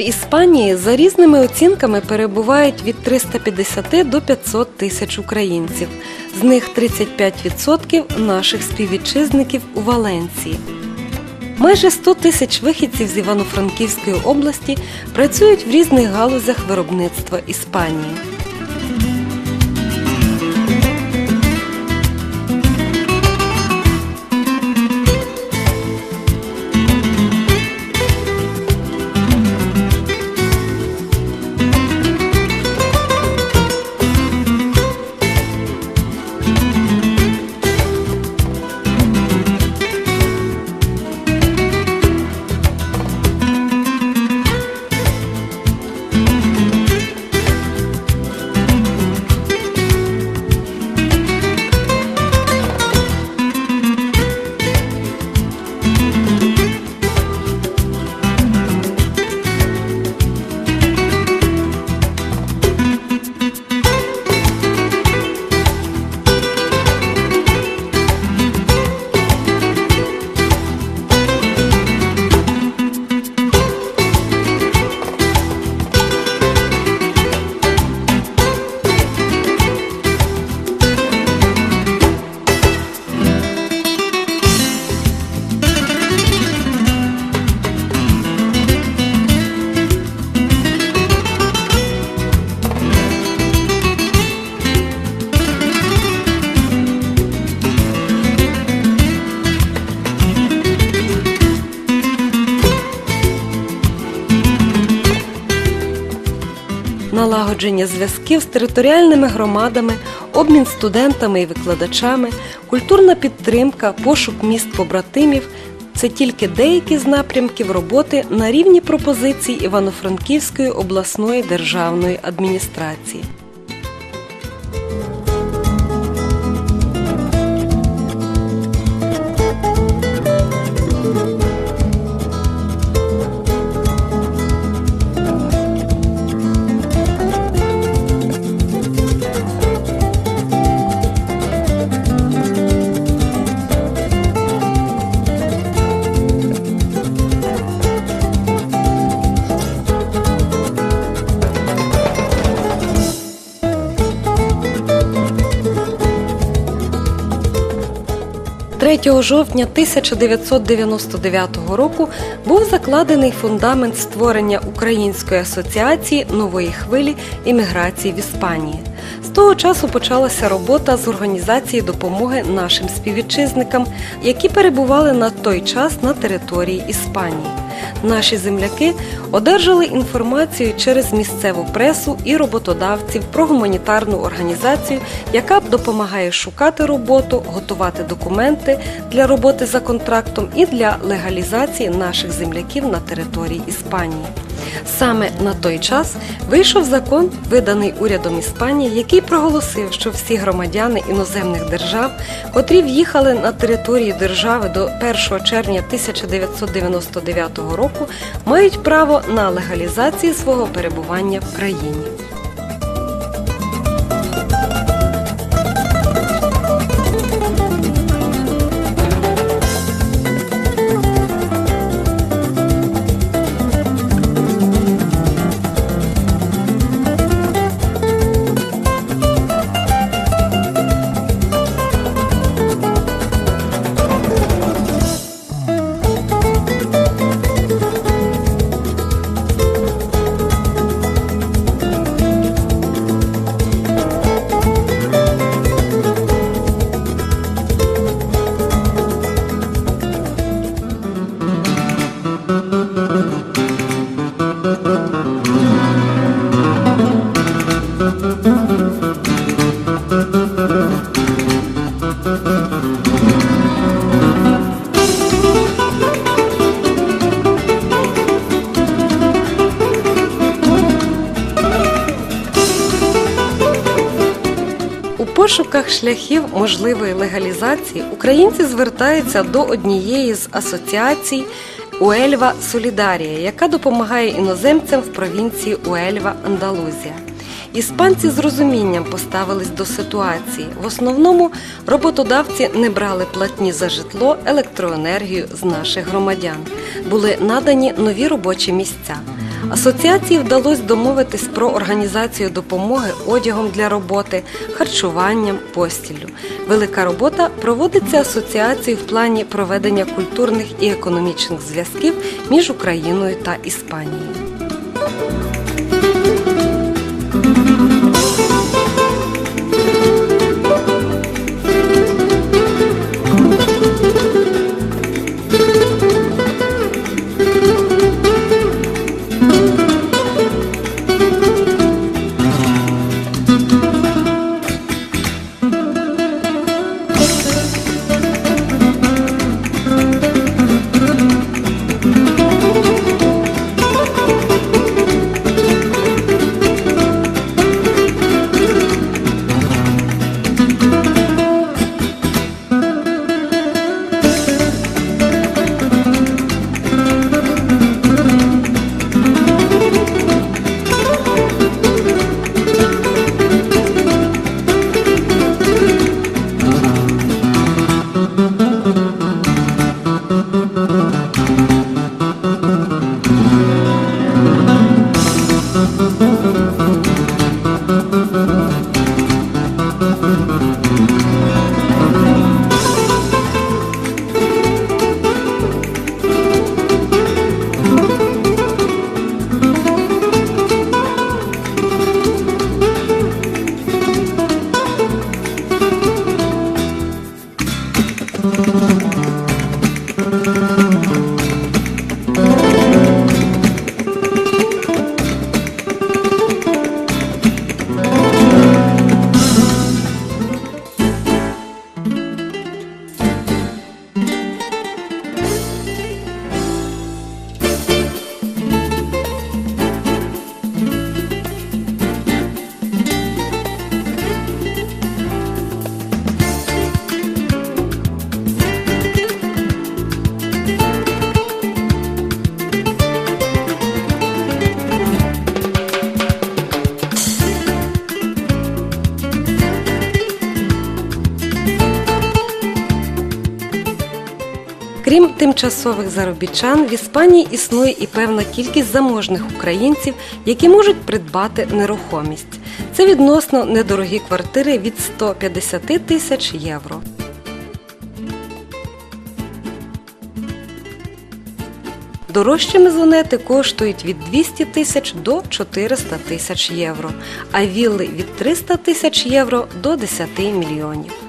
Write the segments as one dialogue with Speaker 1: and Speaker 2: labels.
Speaker 1: Іспанії за різними оцінками перебувають від 350 до 500 тисяч українців. З них 35% наших співвітчизників у Валенції. Майже 100 тисяч вихідців з Івано-Франківської області працюють в різних галузях виробництва Іспанії. Налагодження зв'язків з територіальними громадами, обмін студентами і викладачами, культурна підтримка, пошук міст побратимів це тільки деякі з напрямків роботи на рівні пропозицій Івано-Франківської обласної державної адміністрації. – 3 жовтня 1999 року був закладений фундамент створення Української асоціації нової хвилі імміграції в Іспанії. З того часу почалася робота з організації допомоги нашим співвітчизникам, які перебували на той час на території Іспанії. Наші земляки одержали інформацію через місцеву пресу і роботодавців про гуманітарну організацію, яка допомагає шукати роботу, готувати документи для роботи за контрактом і для легалізації наших земляків на території Іспанії. Саме на той час вийшов закон, виданий урядом Іспанії, який проголосив, що всі громадяни іноземних держав, котрі в'їхали на територію держави до 1 червня 1999 року, мають право на легалізацію свого перебування в країні. Пошуках шляхів можливої легалізації українці звертаються до однієї з асоціацій Уельва Солідарія, яка допомагає іноземцям в провінції Уельва Андалузія. Іспанці з розумінням поставились до ситуації. В основному роботодавці не брали платні за житло, електроенергію з наших громадян. Були надані нові робочі місця. Асоціації вдалося домовитись про організацію допомоги одягом для роботи, харчуванням, постіллю. Велика робота проводиться асоціацією в плані проведення культурних і економічних зв'язків між Україною та Іспанією. Тимчасових заробітчан, в Іспанії існує і певна кількість заможних українців, які можуть придбати нерухомість. Це відносно недорогі квартири від 150 тисяч євро. Дорожчі мезонети коштують від 200 тисяч до 400 тисяч євро, а вілли від 300 тисяч євро до 10 мільйонів.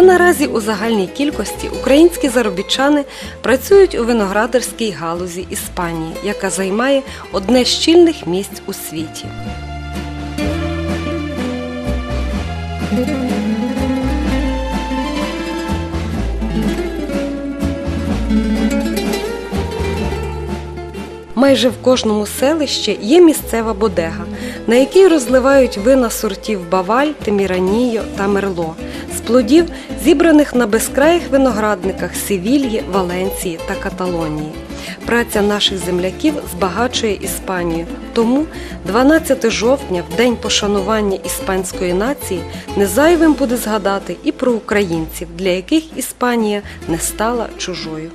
Speaker 1: Та наразі у загальній кількості українські заробітчани працюють у виноградарській галузі Іспанії, яка займає одне з щільних місць у світі. Майже в кожному селищі є місцева бодега, на якій розливають вина сортів Баваль, Теміраніо та Мерло з плодів, зібраних на безкраїх виноградниках Севільї, Валенції та Каталонії. Праця наших земляків збагачує Іспанію. Тому 12 жовтня, в день пошанування іспанської нації, незайвим буде згадати і про українців, для яких Іспанія не стала чужою.